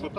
Це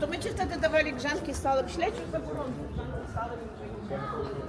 То ми чисто додавали гжанки з салом шлячу за бурон, як він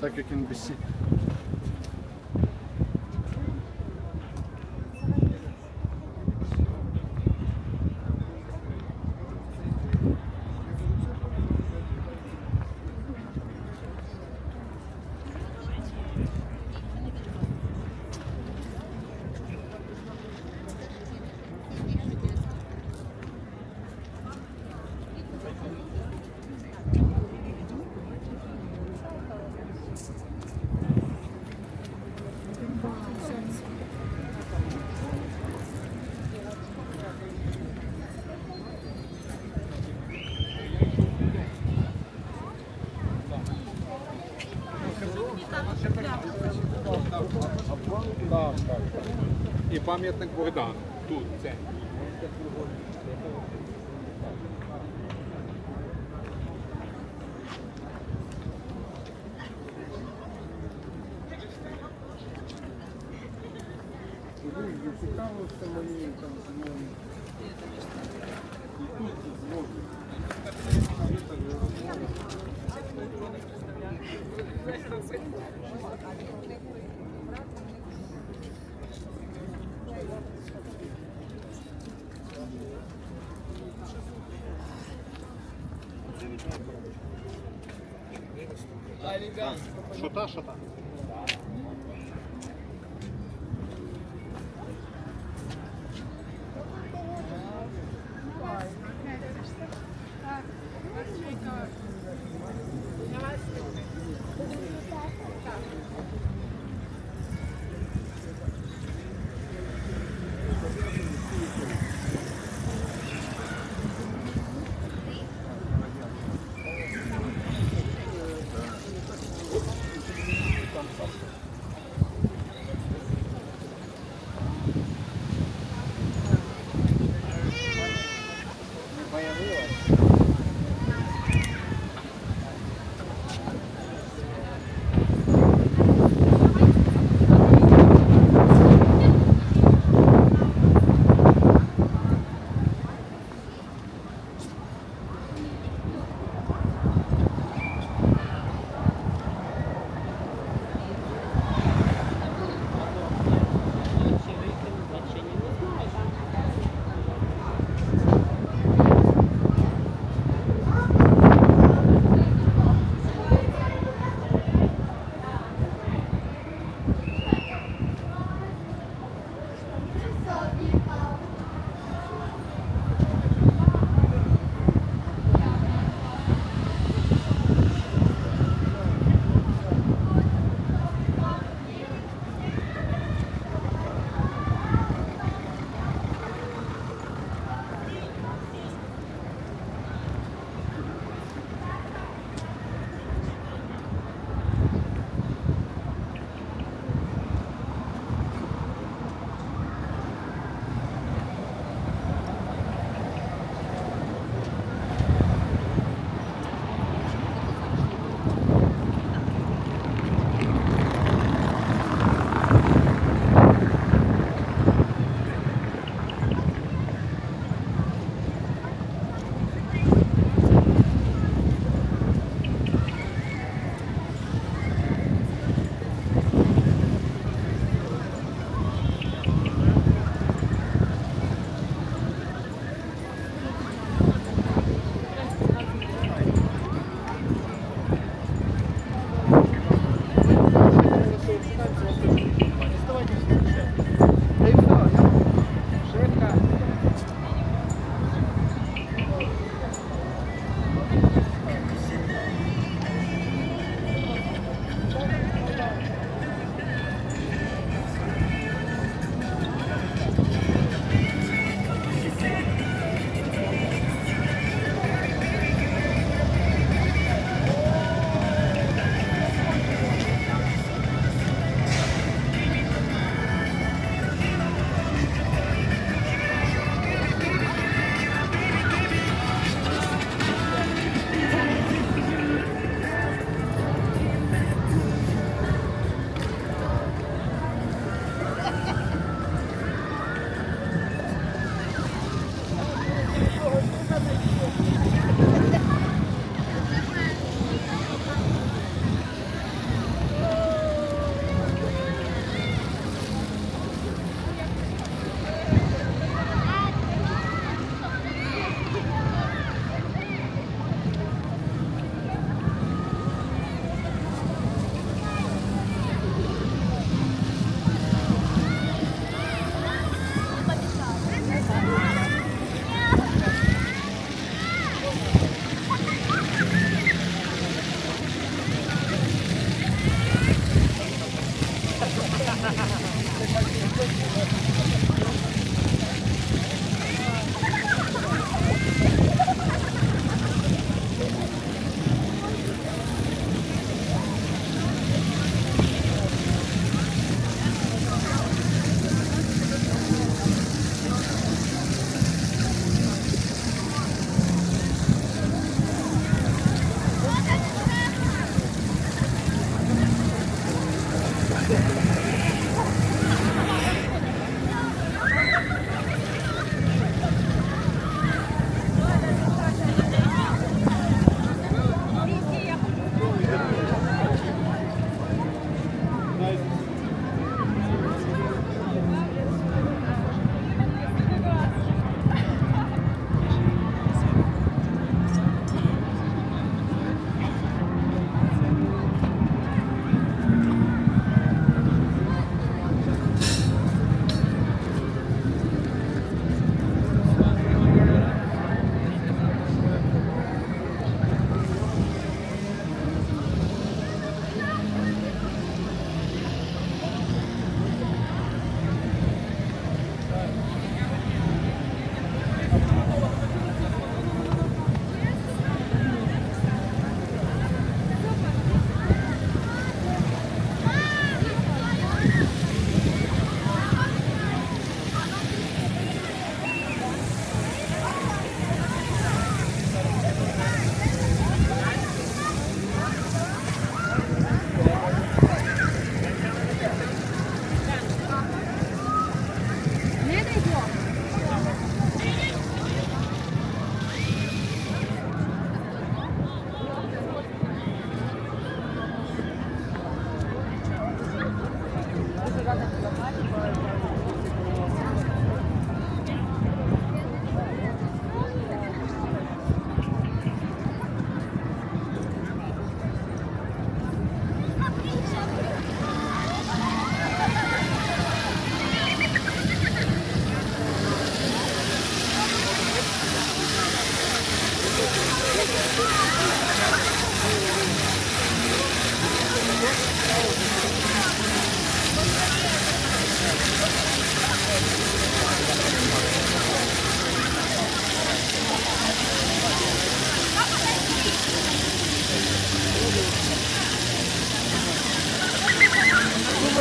Sakyo'nun bisi. Şey- пам'ятник Богдану. Тут, це. Тут зможу. Шота, шота. Не появилась.